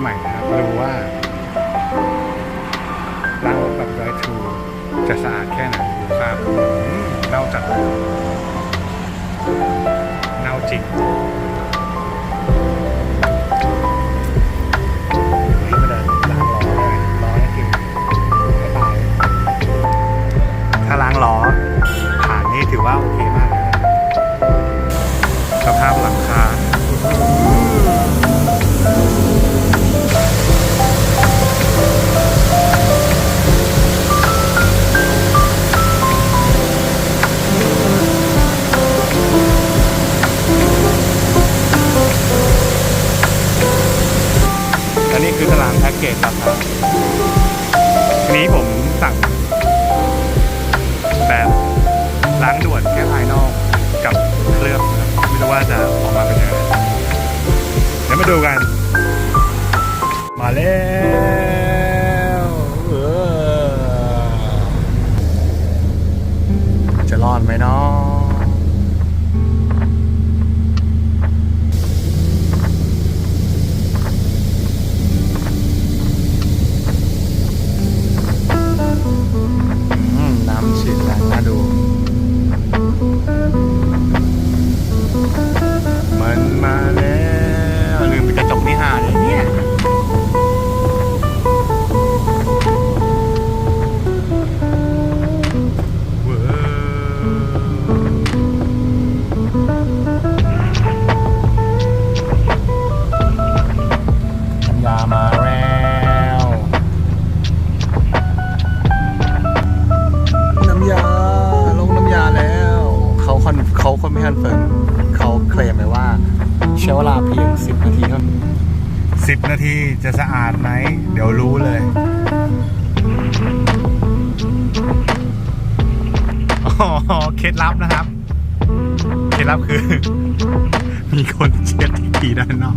ใหม่นะครับมาดูว่าล้างรถแบบไดทูจะสะอาดแค่ไหนดูครับเน่าจัดเน่าจริง เกจราคาทีนี้ผมสั่งแบบล้างด่วนแค่ภายนอกกับเครื่องนะครับไม่รู้ว่าจะออกมาเป็นยังไงเดี๋ยวมาดูกัน มาแล้วจะรอดไหมเนาะ คนไม่คอนเฟิร์มเขาเคลมไว้ว่าใช้เวลาเพียง 10 นาทีเท่านั้นสิบนาทีจะสะอาดไหม เดี๋ยวรู้เลยอ๋อเคล็ดลับนะครับ เคล็ดลับคือ มีคนเช็ดที่ขี่ด้านนอก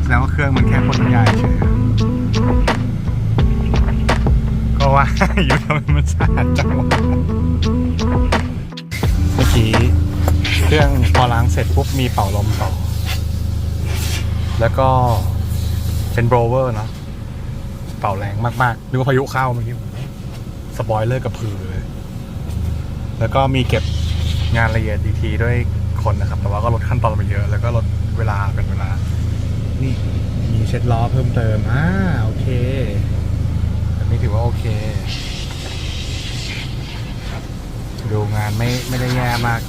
แสดงว่าเครื่องมันแค่พ่นน้ำยาเฉยก็ว่าอยู่ทำไมมันสะอาดจังวะเมื่อกี้ เครื่องพอล้างเสร็จปุ๊บมีเป่าลมต่อ แล้วก็เป็นโบรเวอร์เนาะเป่าแรงมากๆหรือว่าพายุเข้าเมื่อกี้สปอยเลอร์กับพือเลย แล้วก็มีเก็บงานละเอียดดีทีด้วยคนนะครับ แต่ว่าก็ลดขั้นตอนไปเยอะ แล้วก็ลดเวลาเป็นเวลา นี่มีเช็ดล้อเพิ่มเติมอ่าโอเคแบบนี้ถือว่าโอเค ดูงานไม่ไม่ได้แย่มาก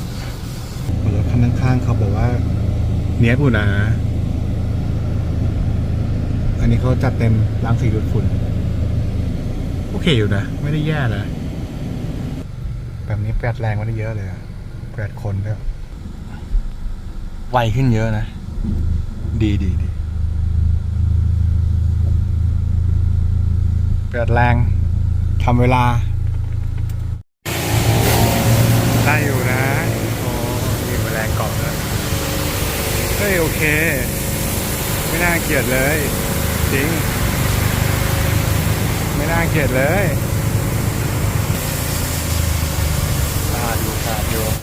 คนข้างๆเขาบอกว่า เนี้ยกูนะอันนี้เขาจัดเต็มล้างสีดูดฝุ่น โอเคอยู่นะ ไม่ได้แย่เลยแบบนี้แปดแรงมาได้เยอะเลยอะแปดคนด้วยไวขึ้นเยอะนะ ดีดีดีแปดแรงทำเวลา เฮ้ยโอเค ไม่น่าเกลียดเลย จริง ไม่น่าเกลียดเลย